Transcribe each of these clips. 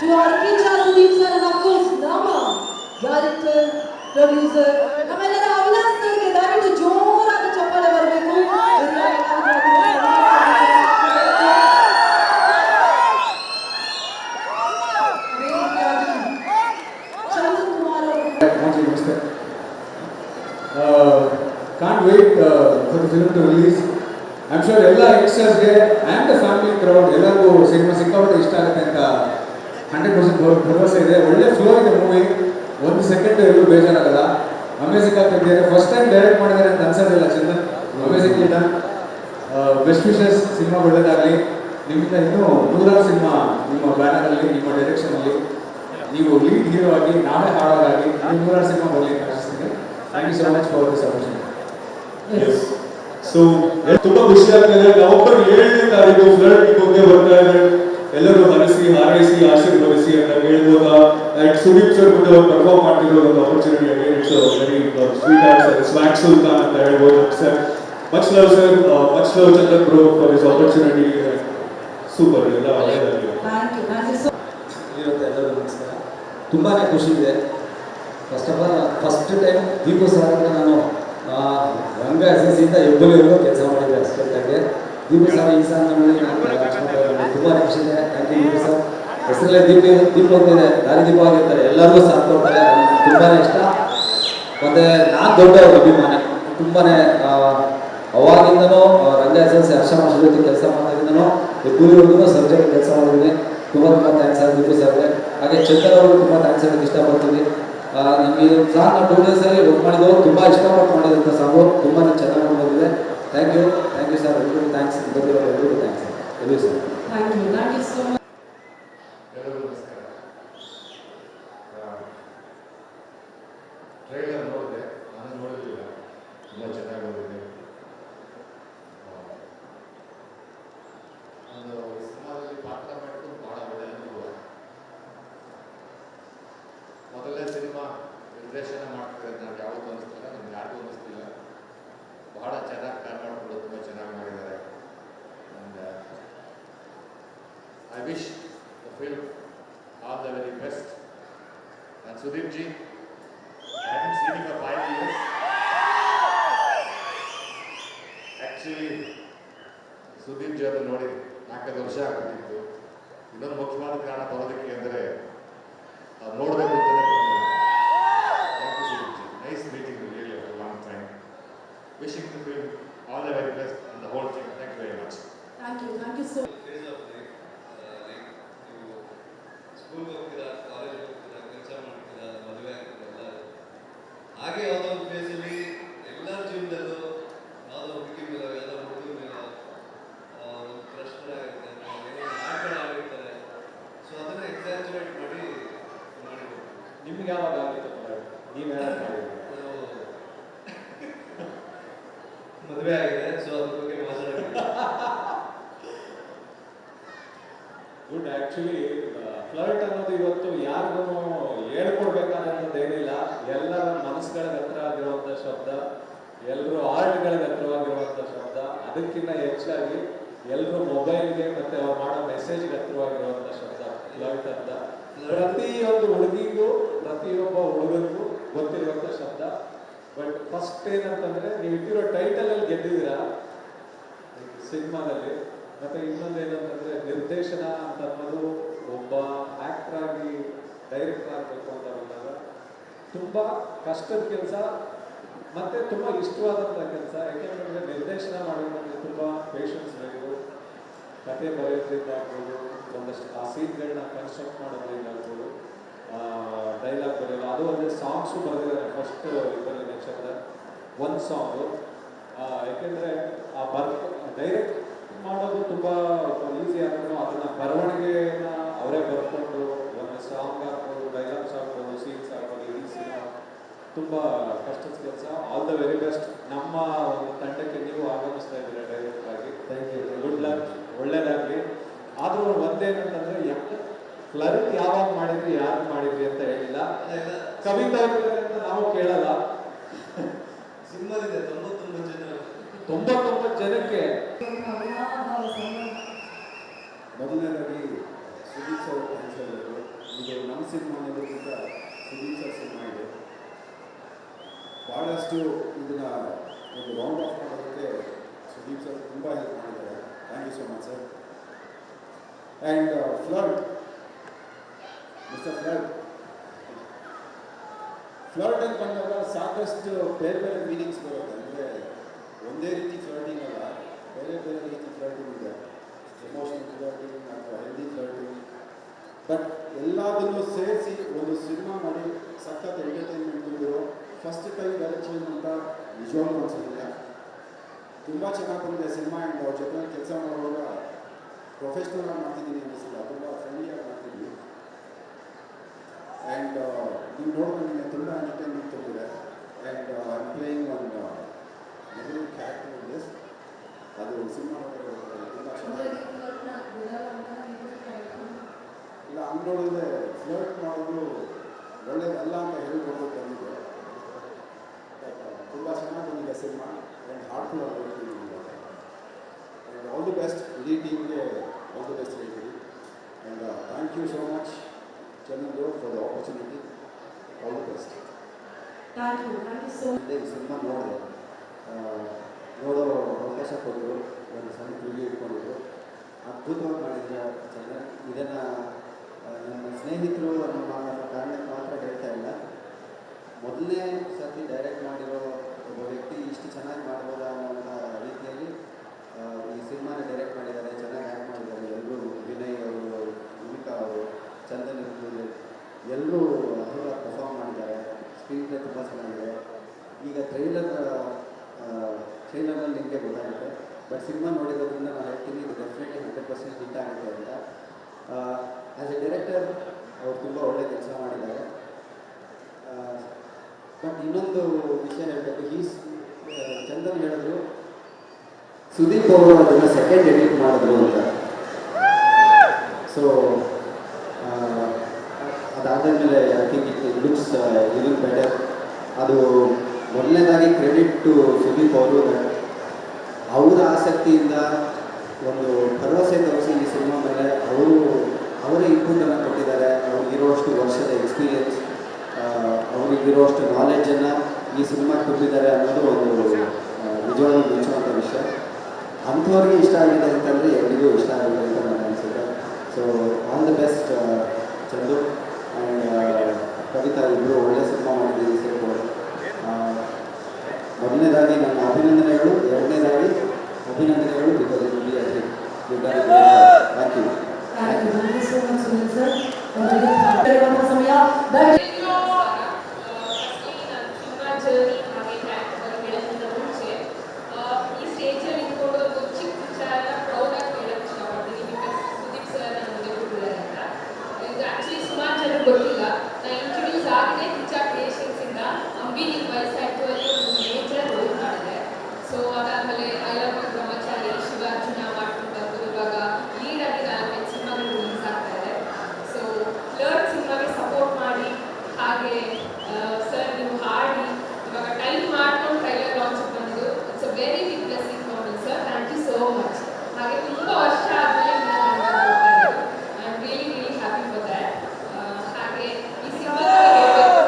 to our teacher, leaves and of course, Nama, director, producer, ಭರವಸೆ ಇದೆ. ಒಳ್ಳೆ flow ಇದೆ ಮೂವಿ ಒಂದು ಸೆಕೆಂಡ್ ಎಲ್ಲೂ ಬೇಜಾರಾಗಲ್ಲ. ಅಮೇಸಿಂಗ್ ಆಗ್ತಿದ್ದಾರೆ ಫಸ್ಟ್ ಟೈಮ್ ಡೈರೆಕ್ಟ್ ಮಾಡಿದ್ದಾರೆ ಅಂತ ಅನ್ಸೋದಿಲ್ಲ ಚಂದನ್ ಅಮೇಸಿಂಗ್ ಇಲ್ಲ ಬೆಸ್ಟ್ ವಿಶಸ್ ಸಿನಿಮಾ ಒಳ್ಳೇದಾಗಲಿ. ನಿಮ್ಮಿಂದ ಇನ್ನೂ ನೂರಾರು ಸಿನಿಮಾ ನಿಮ್ಮ ಬ್ಯಾನರಲ್ಲಿ, ನಿಮ್ಮ ಡೈರೆಕ್ಷನಲ್ಲಿ ನೀವು ಲೀಡ್ ಹೀರೋ ಆಗಿ, ನಾವೇ ಹಾಡೋದಾಗಿ ನೂರಾರು ಸಿನಿಮಾ ಬರಲಿ ಆಶಿಸ್ತೀನಿ. Thank you so much for this opportunity so ತುಂಬಾ ಖುಷಿ ಆಗ್ತಿದೆ. ಏಳನೇ ತಾರೀಕು ಫ್ಲಡ್ ಬರ್ತಾ ಇದೆ. ಎಲ್ಲರೂ ಹರಿಸಿ ಹಾರೈಸಿ ಆಶೀರ್ವದಿಸಿ ಅಂತ ಹೇಳ್ಬೋದಾ? ಅಂಡ್ ಸುದೀಪ್ ಸರ್ ಮುಂದೆ ಅವ್ರು ಪರ್ಫಾರ್ಮ್ ಮಾಡ್ತಿರೋ ಒಂದು opportunity again it's very sweet answer swag Sultan ಅಂತ ಹೇಳ್ಬೋದು sir much love sir much love Chandra bro for this opportunity super ಎಲ್ಲ ಸೊ ಇವತ್ತು ನಮಸ್ಕಾರ ತುಂಬಾ ಖುಷಿ ಇದೆ. First of all first time Deepu sir ನಾನು ಆ, ರಂಗ ಎಸ್ ಎಸ್ ಇಂದ ಕೆಲಸ ಮಾಡಿದ್ದೆ ಅಷ್ಟೊತ್ತಾಗೆ ದೀಪು ಸರ್ ಈ ಸರ್ ನಾನು ತುಂಬಾ ಖುಷಿ ಇದೆ ದೀಪು ಸರ್ ಹೆಸರಲ್ಲೇ ದೀಪ ದೀಪ ದಾರಿ ದೀಪ ಆಗಿರ್ತಾರೆ, ಎಲ್ಲರಿಗೂ ಸಾಥ್ ಕೊಡ್ತಾರೆ ತುಂಬಾನೇ ಇಷ್ಟ. ಮತ್ತೆ ನಾನು ದೊಡ್ಡ ಅಭಿಮಾನಿ. ತುಂಬಾ ಅವಾಗಿಂದನೂ ರಂಗ ಎಸ್ ಹರ್ಷ ಮಾಸ್ಟರ್ ಜೊತೆ ಕೆಲಸ ಮಾಡೋದ್ರಿಂದನೂ ಗುರುವರೆಗೂ ಸರ್ ಜೊತೆ ಕೆಲಸ ಮಾಡಿದ್ದೀನಿ. ತುಂಬ ತುಂಬ ಥ್ಯಾಂಕ್ಸ್ ಆಗಿ ದೀಪು ಸರ್ಗೆ. ಹಾಗೆ ಚಂದನ್ ಅವರು ತುಂಬ ಥ್ಯಾಂಕ್ಸ್ ಹೇಳಕ್ಕೆ ಇಷ್ಟಪಡ್ತೀನಿ. ನಿಮಗೆ ಸಾಂಗ್ ನಾವು ಟೂ ಡೇಸಲ್ಲಿ ವರ್ಕ್ ಮಾಡಿದ್ದು ತುಂಬ ಇಷ್ಟಪಟ್ಟು ಮಾಡಿದಂಥ ಸಾಂಗು ತುಂಬಾ ಚೆನ್ನಾಗಿ ಬಂದಿದೆ. Thank you thank you sir ಎಲ್ಲರಿಗೂ ಥ್ಯಾಂಕ್ಸ್ ಬಂದಿರೋ ಎಲ್ಲರಿಗೂ ಥ್ಯಾಂಕ್ಸ್ ಎಲ್ರಿಗೂ sir thank you thank you so much ಎಲ್ಲರಿಗೂ ನಮಸ್ಕಾರ ಟ್ರೈಲರ್ ನೋಡಿದೆ. ನಾನು ನೋಡಿರಲಿಲ್ಲ. ತುಂಬ ಚೆನ್ನಾಗಿ ಒಂದು ನಾನು ಈ ಸಿನಿಮಾದಲ್ಲಿ ಪಾತ್ರ ಮಾಡಿದ್ದು ಭಾಳ ಒಳ್ಳೆಯ ಅನುಭವ. ಮೊದಲನೇ ಸಿನಿಮಾ ನಿರ್ದೇಶನ ಮಾಡ್ತಿದ್ರೆ ನಾನು ಯಾವುದು ಅನ್ನಿಸ್ತಿಲ್ಲ ನಮ್ಗೆ ಯಾರಿಗೂ ಅನ್ನಿಸ್ತಿಲ್ಲ. ಬಹಳ ಚೆನ್ನಾಗಿ ಪ್ಲಾನ್ ಮಾಡಿಕೊಂಡು ತುಂಬ ಚೆನ್ನಾಗಿ ಮಾಡಿದ್ದಾರೆ and I wish the film all the very best. And Sudeep ji, ನೀವು ಮದುವೆ ಆಗಿದೆ ಸೊ ಅದ್ರ ಬಗ್ಗೆ ಮಾತಾಡೋಕ್ಕೆ ಗುಡ್ ಆ್ಯಕ್ಚುಲಿ ಫ್ಲರ್ಟ್ ಅನ್ನೋದು ಇವತ್ತು ಯಾರಿಗೂ ಹೇಳ್ಕೊಡ್ಬೇಕಾದಂಥದ್ದೇನಿಲ್ಲ ಎಲ್ಲರ ಮನಸ್ಸುಗಳಿಗೆ ಹತ್ರ ಆಗಿರುವಂಥ ಶಬ್ದ ಎಲ್ಲರೂ ಆರ್ಟ್ಗಳಿಗೆ ಹತ್ರವಾಗಿರುವಂಥ ಶಬ್ದ ಅದಕ್ಕಿಂತ ಹೆಚ್ಚಾಗಿ ಎಲ್ಲರೂ ಮೊಬೈಲ್ಗೆ ಮತ್ತೆ ಅವ್ರು ಮಾಡೋ ಮೆಸೇಜ್ಗೆ ಹತ್ರವಾಗಿರುವಂಥ ಶಬ್ದ ಫ್ಲರ್ಟ್ ಅಂತ. ಪ್ರತಿಯೊಂದು ಹುಡುಗಿಗೂ, ಪ್ರತಿಯೊಬ್ಬ ಹುಡುಗನಿಗೂ ಗೊತ್ತಿರುವಂಥ ಶಬ್ದ. ಬಟ್ ಫಸ್ಟ್ ಏನಂತಂದ್ರೆ, ನೀವು ಇಟ್ಟಿರೋ ಟೈಟಲ್ ಅಲ್ಲಿ ಗೆದ್ದಿದ್ದೀರಾ? ಸಿನಿಮಾದಲ್ಲಿ. ಮತ್ತೆ ಇನ್ನೊಂದು ಏನಂತಂದ್ರೆ, ನಿರ್ದೇಶನ ಅಂತ ಅನ್ನೋದು ಒಬ್ಬ ಆಕ್ಟರ್ ಆಗಿ ಡೈರೆಕ್ಟರ್ ಆಗಬೇಕು ಅಂತ ಬಂದಾಗ, ತುಂಬಾ ಕಷ್ಟದ ಕೆಲಸ, ಮತ್ತೆ ತುಂಬಾ ಇಷ್ಟವಾದಂಥ ಕೆಲಸ. ಯಾಕೆಂದ್ರೆ ನಿರ್ದೇಶನ ಮಾಡೋದಂದ್ರೆ ತುಂಬಾ ಪೇಷನ್ಸ್ ಕತೆ ಬರೆಯೋದ್ರಿಂದ ಆಗ್ಬೋದು ಒಂದಷ್ಟು ಆ ಸೀನ್ಗಳನ್ನ ಕನ್ಸ್ಟ್ರಕ್ಟ್ ಮಾಡೋದ್ರಿಂದ ಆಗ್ಬೋದು ಡೈಲಾಗ್ ಬರೆಯೋದು. ಅದು ಅಂದರೆ ಸಾಂಗ್ಸು ಬರೆದಿದ್ದಾರೆ ಫಸ್ಟ್ ಇದರಲ್ಲಿ ನಕ್ಷತ್ರ ಒಂದು ಸಾಂಗು ಯಾಕೆಂದರೆ ಆ ಬರ್ ಡೈರೆಕ್ಟ್ ಮಾಡೋದು ತುಂಬ ಈಸಿ ಆದ್ರೂ ಅದನ್ನ ಬರವಣಿಗೆನ ಅವರೇ ಬರ್ಕೊಂಡು ಒಂದು ಸಾಂಗ್ ಆಗ್ಬೋದು ಡೈಲಾಗ್ಸ್ ಆಗ್ಬೋದು ಸೀನ್ಸ್ ಆಗ್ಬೋದು ಈ ಸೀನ್ ತುಂಬ ಕಷ್ಟದ ಕೆಲಸ. ಆಲ್ ದ ವೆರಿ ಬೆಸ್ಟ್ ನಮ್ಮ ಒಂದು ತಂಡಕ್ಕೆ ನೀವು ಆಗಮಿಸ್ತಾ ಇದ್ದೀರಾ ಡೈರೆಕ್ಟ್ ಆಗಿ. ಥ್ಯಾಂಕ್ ಯು ಗುಡ್ ಲಕ್ ಒಳ್ಳೇದಾಗಲಿ. ಆದರೂ ಒಂದೇನಂತಂದ್ರೆ ಫ್ಲರಿಟ್ ಯಾವಾಗ ಮಾಡಿದ್ರಿ ಯಾರು ಮಾಡಿದ್ರಿ ಅಂತ ಹೇಳಿಲ್ಲ. ಕವಿತಾ ಅಂತ ನಾವು ಕೇಳಲ್ಲ. ಸಿನಿಮಾದಿದೆ ತೊಂಬತ್ತೊಂಬತ್ತು ಜನ. ತೊಂಬತ್ತೊಂಬತ್ತು ಜನಕ್ಕೆ. ಮೊದಲನೇದಾಗಿ ಸುದೀಪ್ ಸರ್ ಇದು ನಮ್ಮ ಸಿನಿಮಾ ಅನ್ನೋದಕ್ಕಿಂತ ಸುದೀಪ್ ಸರ್ ಸಿನಿಮಾ ಇದೆ. ಭಾಳಷ್ಟು ಇದನ್ನ ಒಂದು ರೌಂಡ್ ಆಫ್ ಮಾಡೋದಕ್ಕೆ ಸುದೀಪ್ ಸರ್ ತುಂಬ ಹೆಲ್ಪ್ ಮಾಡಿದ್ದಾರೆ. Thank so so much sir and Flirt, Mr. Flirt. Flirt ಅಂತ ಬಂದಾಗ ಸಾಕಷ್ಟು ಬೇರೆ ಬೇರೆ ಮೀನಿಂಗ್ಸ್ ಬರುತ್ತೆ. ಅಂದರೆ ಒಂದೇ ರೀತಿ ಫ್ಲರ್ಟಿಂಗ್ ಅಲ್ಲ ಬೇರೆ ಬೇರೆ ರೀತಿ ಫ್ಲರ್ಟಿಂಗ್ ಇದೆ. ಎಮೋಷನಲ್ ಫ್ಲರ್ಟಿಂಗ್ ಅಥವಾ ಹೆಲ್ದಿ ಫ್ಲರ್ಟಿಂಗ್ ಬಟ್ ಎಲ್ಲದನ್ನು ಸೇರಿಸಿ ಒಂದು ಸಿನಿಮಾ ಮಾಡಿ ಸಖತ್ ಎಂಟರ್ಟೈನ್ಮೆಂಟ್ ಫಸ್ಟ್ ಟೈಮ್ ಡೈರೆಕ್ಷನ್ ಅಂತ ನಿಜವಾಗ್ಲೂ ಅನ್ಸೋದಿಲ್ಲ. ತುಂಬ ಚೆನ್ನಾಗಿ ಬಂದಿದೆ ಸಿನಿಮಾ ಆ್ಯಂಡ್ ಅವ್ರ ಜೊತೆ ಕೆಲಸ ಮಾಡುವಾಗ ಪ್ರೊಫೆಷ್ನಲ್ ಆಗಿ ಮಾಡ್ತಿದ್ದೀನಿ ಅನ್ನಿಸಿಲ್ಲ ತುಂಬ ಫ್ರೆಂಡ್ಲಿಯಾಗಿ ಮಾಡ್ತಿದ್ವಿ ಆ್ಯಂಡ್ ನೀವು ನೋಡಿದ್ರೆ ನಿಮಗೆ ತುಂಬ ಎಂಟರ್ಟೈನ್ಮೆಂಟ್ ತುಂಬಿದೆ and I am playing one negative character in this ಅದು ಸಿನಿಮಾ ತುಂಬ ಚೆನ್ನಾಗಿ ಇಲ್ಲ ಹಂಗೆ ನೋಡಿದ್ರೆ ಫ್ಲರ್ಟ್ ಮಾಡೋದು ಒಳ್ಳೇದಲ್ಲ ಅಂತ ಹೇಳ್ಬೋದು ಬಂದಿದೆ. ತುಂಬ ಚೆನ್ನಾಗಿ ಬಂದಿದೆ ಸಿನಿಮಾ. ಆಗಿ ಆ್ಯಂಡ್ ಆಲ್ ದಿ ಬೆಸ್ಟ್ ಇಡೀ ಟೀಮ್ಗೆ ಆಲ್ ದಿ ಬೆಸ್ಟ್ ಹೇಳ್ತೀವಿ and thank you so much ಚೆನ್ನಾಗಿ for the opportunity all the best cinema ನೋಡಿದೆ ನೋಡೋ ಅವಕಾಶ ಕೊಟ್ಟರು ಒಂದು ಸಣ್ಣ ಪ್ರಿವ್ಯೂ ಇಟ್ಕೊಂಡಿದ್ರು ಅದ್ಭುತವಾಗಿ ಮಾಡಿದ್ರೆ ಚೆನ್ನಾಗಿ. ಇದನ್ನು ನನ್ನ ಸ್ನೇಹಿತರು ನಮ್ಮ ಕಾರಣಕ್ಕೆ ಮಾತ್ರ ಹೇಳ್ತಾ ಇಲ್ಲ. ಮೊದಲನೇ ಸರ್ತಿ ಡೈರೆಕ್ಟ್ ಮಾಡಿರೋ ಒಬ್ಬ ವ್ಯಕ್ತಿ ಇಷ್ಟು ಚೆನ್ನಾಗಿ ಮಾಡ್ಬೋದಾ ಅನ್ನೋ ರೀತಿಯಲ್ಲಿ ಈ ಸಿನಿಮಾನ ಡೈರೆಕ್ಟ್ ಮಾಡಿದ್ದಾರೆ ಚೆನ್ನಾಗಿ ಆ್ಯಕ್ಟ್ ಮಾಡಿದ್ದಾರೆ ಎಲ್ಲರೂ ವಿನಯ್ ಅವರು ಭೂಮಿಕಾ ಅವರು ಚಂದನ್ ಇರ್ಬೋದು ಎಲ್ಲರೂ ಅದ್ಭುತವಾಗಿ ಪರ್ಫಾರ್ಮ್ ಮಾಡಿದ್ದಾರೆ ಸ್ಕ್ರೀನ್ ಪ್ಲೇ ತುಂಬ ಚೆನ್ನಾಗಿದೆ ಈಗ ಟ್ರೈಲರ್ ಟ್ರೈಲರ್ನಲ್ಲಿ ನಿಮಗೆ ಗೊತ್ತಾಗುತ್ತೆ ಬಟ್ ಸಿನಿಮಾ ನೋಡಿರೋದ್ರಿಂದ ನಾನು ಹೇಳ್ತೀನಿ ಇದು ಡೆಫಿನೆಟ್ಲಿ ಹಂಡ್ರೆಡ್ ಪರ್ಸೆಂಟ್ ಹಿಟ್ ಆಗುತ್ತೆ ಅಂತ ಆ್ಯಸ್ ಎ ಡೈರೆಕ್ಟರ್ ಅವ್ರು ತುಂಬ ಒಳ್ಳೆ ಕೆಲಸ ಮಾಡಿದ್ದಾರೆ ಬಟ್ ಇನ್ನೊಂದು ವಿಷಯ ಹೇಳಬೇಕು ಈಸ್ ಚಂದನ್ ಹೇಳಿದ್ರು ಸುದೀಪ್ ಅವರು ಅದನ್ನು ಸೆಕೆಂಡ್ ಎಡಿಟ್ ಮಾಡಿದ್ರು ಅಂತ. ಸೊ ಅದಾದಮೇಲೆ ಐ ಥಿಂಕ್ ಇಟ್ ಲುಕ್ಸ್ ಇಲ್ಲಿ ಬೆಟರ್ ಅದು ಮೊದಲನೇದಾಗಿ ಕ್ರೆಡಿಟ್ ಟು ಸುದೀಪ್ ಅವರು ಅವರ ಆಸಕ್ತಿಯಿಂದ ಒಂದು ಭರವಸೆ ತೋರಿಸಿ ಈ ಸಿನಿಮಾ ಮೇಲೆ ಅವರು, ಅವರ ಇನ್ಪುಟನ್ನು ಕೊಟ್ಟಿದ್ದಾರೆ. ಅವ್ರಿಗಿರುವಷ್ಟು ವರ್ಷದ ಎಕ್ಸ್ಪೀರಿಯನ್ಸ್ ಅವರಿಗಿರುವಷ್ಟು ನಾಲೆಡ್ಜನ್ನು ಈ ಸಿನಿಮಾ ಕೊಟ್ಟಿದ್ದಾರೆ ಅನ್ನೋದು ಒಂದು ನಿಜವಾದ ಮೆಚ್ಚುವಂಥ ವಿಷಯ. ಅಂಥವ್ರಿಗೆ ಇಷ್ಟ ಆಗಿದೆ ಅಂತಂದರೆ ಎಲ್ರಿಗೂ ಇಷ್ಟ ಆಗಿದೆ ಅಂತ ನನಗೆ ಅನಿಸುತ್ತೆ. So all the best Chandu. And Kavitha ಇಬ್ಬರು ಒಳ್ಳೆಯ ಸಿನಿಮಾ ಮಾಡಿದ್ದೀವಿ ಸೇರ್ಕೊಂಡು ಮೊದಲನೇದಾಗಿ ನನ್ನ ಅಭಿನಂದನೆಗಳು, ಎರಡನೇದಾಗಿ ಅಭಿನಂದನೆಗಳು ಬಿಕಾಸ್ ಇಟ್ ಬಿ ಸರ್ ಸಮಯ ದಯವಿಟ್ಟು ಸಿನಿಮಾ ಜರ್ನಿ ಹಾಗೆ ಕ್ಯಾರೆಕ್ಟರ್ ಹೇಳೋದ್ಕಿಂತ ಮುಂಚೆ ಆ, ಈ ಸ್ಟೇಜಲ್ಲಿ ನಿಂತ್ಕೊಂಡು ಒಂದು ಚಿಕ್ಕ ವಿಚಾರನ ಪ್ರೌಡಾಗಿ ಹೇಳೋಕ್ಕೆ ಇಷ್ಟಪಡ್ತೀನಿ ಬಿಕಾಸ್ ಸುದೀಪ್ ಸರ್ ನನ್ನ ಮುಂದೆ ಕೂತಿದ್ದಾರೆ ಅಂತ ಇದು ಆ್ಯಕ್ಚುಲಿ ಸುಮಾರು ಜನಕ್ಕೆ ಗೊತ್ತಿಲ್ಲ ನಾನು ಇಂಟ್ರೊಡ್ಯೂಸ್ ಆಗಿದೆ ಕಿಚ್ಚ ಕ್ರಿಯೇಷನ್ಸಿಂದ ಅಂಬಿ ನಿಮ್ಮ ವಯಸ್ಸಾಯಿತು ಅಲ್ಲಿ ಒಂದು ಮೇಜರ್ ರೋಲ್ ಮಾಡಿದೆ ಸೊ ಅದಾದಮೇಲೆ I love you Brahmachari Shivarjuna ಮಾಡ್ಕೊಂಡು ಬಂದು ಇವಾಗ ಲೀಡ್ ಆಗಿ ನಾಲ್ಕೈದು ಸಿನಿಮಾಗಳು ರಿಲೀಸ್ ಆಗ್ತಾ ಇದೆ ಸೊ ಫ್ಲರ್ಟ್ ಸಿನಿಮಾಗೆ ಸಪೋರ್ಟ್ ಮಾಡಿ ಹಾಗೆ ಸರ್ ನೀವು ಹಾಡಿ ಇವಾಗ ಟೈಮ್ ಮಾಡ್ಕೊಂಡು ಟ್ರೈಲರ್ ಲಾಂಚ್ ಬಂದು it's a very big blessing for me sir thank you so much ಹಾಗೆ ತುಂಬ ವರ್ಷ ಆದಮೇಲೆ I am really really happy for that ಹಾಗೆ ಈ ಸಿನಿಮಾ ಹೇಳಬೇಕು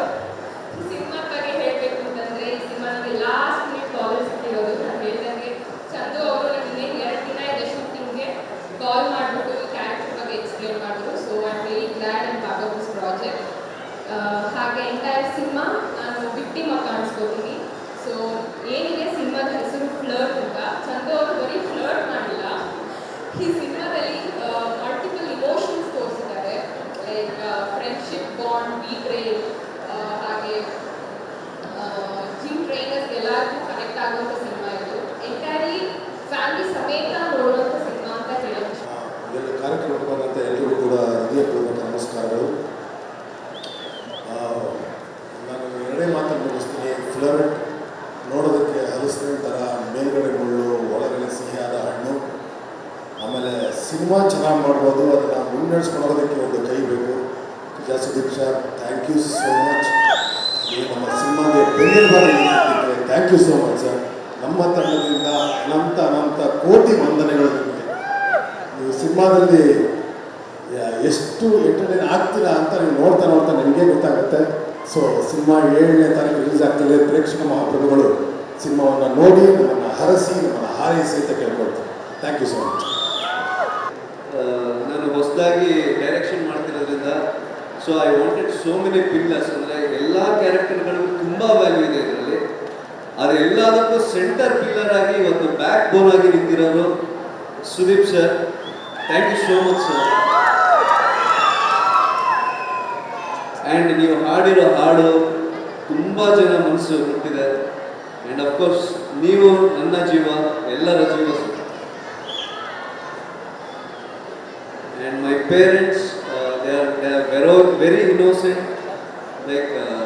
ಈ ಸಿನಿಮಾ ಬಗ್ಗೆ ಹೇಳಬೇಕು ಅಂತಂದರೆ ಈ ಸಿನಿಮಾ ನನಗೆ ಲಾಸ್ಟ್ ಮಿನಿಟ್ ಕಾಲೇಜ್ ಸಿಕ್ಕಿರೋದು ನಾನು ಹೇಳ್ದಂಗೆ ಚಂದು ಅವರು ನನಗೆ ಎರಡು ದಿನ ಇದೆ ಶೂಟಿಂಗ್ಗೆ ಕಾಲ್ ಮಾಡಿಬಿಟ್ಟು ಈ ಕ್ಯಾರೆಕ್ಟರ್ ಬಗ್ಗೆ ಎಕ್ಸ್ಪ್ಲೇನ್ ಮಾಡಿದ್ರು so I am very glad and part of this project ಹಾಗೆ ಎಂಟೈರ್ ಸಿನಿಮಾ ನಾನು ವಿಕ್ಟಿಮ್ ಆಗಿ ಕಾಣಿಸ್ಕೋತೀನಿ ಸೊ ಏನಿದೆ ಸಿನಿಮಾದ ಹೆಸರು ಫ್ಲರ್ಟ್ ಅಂತ ಚಂದು ಅವರು ಬರೀ ಫ್ಲರ್ಟ್ ಮಾಡಿಲ್ಲ ಈ ಸಿನಿಮಾದಲ್ಲಿ ಮಲ್ಟಿಪಲ್ ಇಮೋಷನ್ಸ್ ತೋರಿಸಿದ್ದಾರೆ ಲೈಕ್ ಫ್ರೆಂಡ್ಶಿಪ್ ಬಾಂಡ್ ಬೀಟ್ರೇಲ್ ಹಾಗೆ ಜಿಮ್ ಟ್ರೈನರ್ಸ್ ಎಲ್ಲರಿಗೂ ಕನೆಕ್ಟ್ ಆಗುವಂಥ ಸಿನಿಮಾ ಇದು. ಎಂಟೈರ್ಲಿ ಫ್ಯಾಮಿಲಿ ಸಮೇತ ನೋಡುವಂಥ ಸಿನಿಮಾ ಅಂತ ಹೇಳೋದು. ಇದನ್ನು ಕಾರ್ಯಕ್ರಮಕ್ಕೆ ಕೂಡ ಹೃದಯಪೂರ್ವಕ ನಮಸ್ಕಾರಗಳು. ನಾನು ಎರಡೇ ಮಾತನ್ನು ಮುಗಿಸ್ತೀನಿ. ನೋಡೋದಕ್ಕೆ ಹಲಸಿನ ಮೇಲ್ಗಡೆ ಒಳಗಡೆ ಸಿಹಿಯಾದ ಹಣ್ಣು, ಆಮೇಲೆ ಸಿನಿಮಾ ಚೆನ್ನಾಗಿ ಮಾಡ್ಬೋದು, ಅದನ್ನು ಬೇಕು Sudeep sir thank you so much ನಮ್ಮ ಸಿನಿಮಾಗೆ ಬೆನ್ನೆಲುಬಾಗಿ thank you so much sir ನಮ್ಮ ತಂಡದಿಂದ ಅನಂತ ಅನಂತ ಕೋಟಿ ವಂದನೆಗಳು ನಿಮಗೆ. ನೀವು ಸಿನಿಮಾದಲ್ಲಿ ಎಷ್ಟು ಎಂಟರ್ಟೈನ್ ಆಗ್ತೀರಾ ಅಂತ ನೀವು ನೋಡ್ತಾ ನೋಡ್ತಾ ನಿಮಗೆ ಗೊತ್ತಾಗುತ್ತೆ. ಸೊ ಸಿನಿಮಾ ಏಳನೇ ತಾರೀಕು ರಿಲೀಸ್ ಆಗ್ತದೆ. ಪ್ರೇಕ್ಷಕ ಮಹಾಪ್ರಭುಗಳು ಸಿನಿಮಾವನ್ನು ನೋಡಿ, ನಮ್ಮನ್ನು ಹರಸಿ, ನಮ್ಮನ್ನು ಹಾರೈಸಿ ಅಂತ ಕೇಳ್ಕೊಳ್ತೀನಿ. ಥ್ಯಾಂಕ್ ಯು ಸೊ ಮಚ್ ನಾನು ಹೊಸದಾಗಿ direction ಮಾಡ್ತಿರೋದ್ರಿಂದ so I wanted so many pillars ಅಂದರೆ ಎಲ್ಲ ಕ್ಯಾರೆಕ್ಟರ್ಗಳಿಗೂ ತುಂಬ ವ್ಯಾಲ್ಯೂ ಇದೆ ಇದರಲ್ಲಿ. ಅದೆಲ್ಲದಕ್ಕೂ ಸೆಂಟರ್ ಪಿಲ್ಲರ್ ಆಗಿ ಇವತ್ತು ಬ್ಯಾಕ್ ಬೋನ್ ಆಗಿ ನಿಂತಿರೋರು Sudeep sir thank you so much sir and ನೀವು ಹಾಡಿರೋ ಹಾಡು ತುಂಬ ಜನ ಮನಸ್ಸು ಮುಟ್ಟಿದೆ ಆ್ಯಂಡ್ ಅಫ್ಕೋರ್ಸ್ ನೀವು ನನ್ನ ಜೀವ, ಎಲ್ಲರ ಜೀವ sir my my very innocent like uh,